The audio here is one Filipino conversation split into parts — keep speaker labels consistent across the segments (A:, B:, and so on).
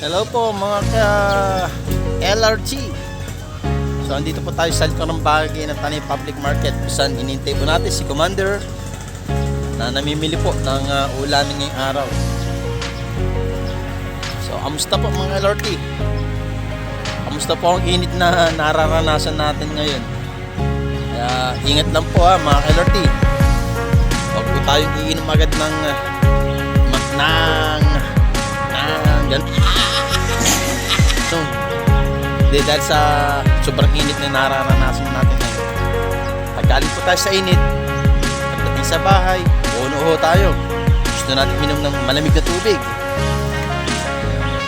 A: Hello po mga ka LRT. So andito po tayo sa likod ng bagay ng Tanay Public Market. Saan inintay po natin si Commander na namimili po ng uh, ulamin ngayong araw. So amusta po mga LRT? Amusta po ang init na nararanasan natin ngayon? Kaya ingat lang po ha mga LRT. Huwag po tayong iinom agad ng uh, ng ng gan So, di dahil sa sobrang init na nararanasan natin ngayon. Pagkaling po tayo sa init, pagdating sa bahay, uno ho tayo. Gusto natin minom ng malamig na tubig.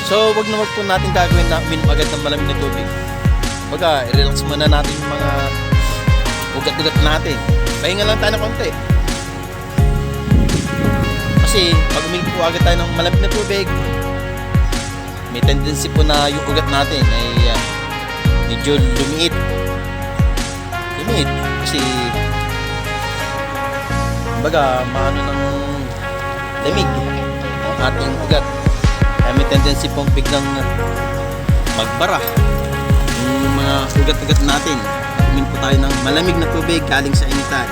A: So, wag na wag po natin gagawin na uminom agad ng malamig na tubig. Baga, i-relax muna natin yung mga ugat-ugat natin. Pahinga lang tayo ng konti. Kasi, pag uminom po agad tayo ng malamig na tubig, may tendency po na yung ugat natin ay ah, medyo lumiit. Lumiit. Kasi, baga, maano ng lamig ang ating ugat. Kaya may tendency pong biglang magbara yung mga ugat-ugat natin. Umin po tayo ng malamig na tubig galing sa initan.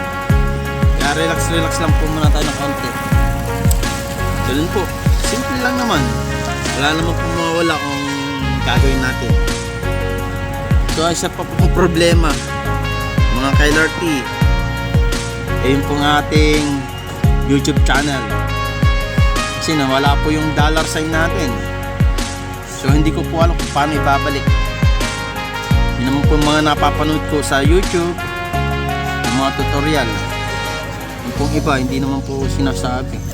A: Kaya relax-relax lang po muna tayo ng konti. Ganun po. Simple lang naman. Wala naman po mawawala kung gagawin natin. So, isa pa pong problema, mga ka-LRT, ayun pong ating YouTube channel. Kasi nawala po yung dollar sign natin. So, hindi ko po alam kung paano ibabalik. Yun naman po mga napapanood ko sa YouTube, mga tutorial. Yung pong iba, hindi naman po sinasabi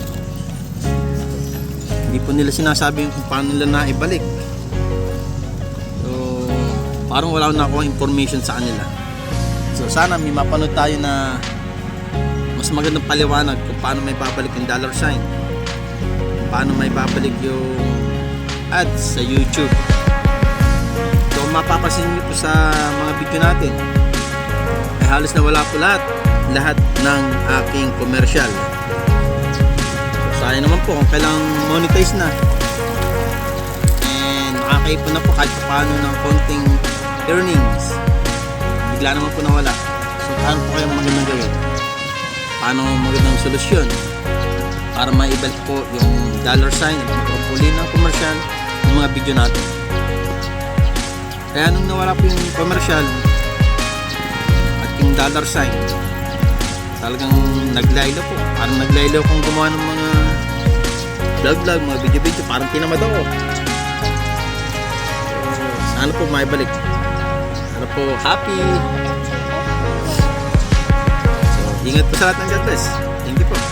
A: hindi po nila sinasabi kung paano nila naibalik. So, parang wala na akong information sa kanila. So, sana may mapanood tayo na mas magandang paliwanag kung paano may babalik yung dollar sign. Paano may babalik yung ads sa YouTube. So, mapapasin niyo po sa mga video natin. Ay halos na wala po lahat. Lahat ng aking commercial. Sayang naman po kung kailang monetize na. And makakaipon na po kahit pa paano ng konting earnings. Bigla naman po nawala. So paano po kayang magandang gawin? Paano magandang solusyon? Para maibalik po yung dollar sign at magpapuli ng commercial ng mga video natin. Kaya nung nawala po yung commercial at yung dollar sign, talagang naglaylo po. Parang naglaylo kung gumawa ng mga vlog-vlog, mga video-video. Parang tinamad ako. Sana po maibalik. Sana po happy. So, ingat po sa lahat ng God bless. Thank po.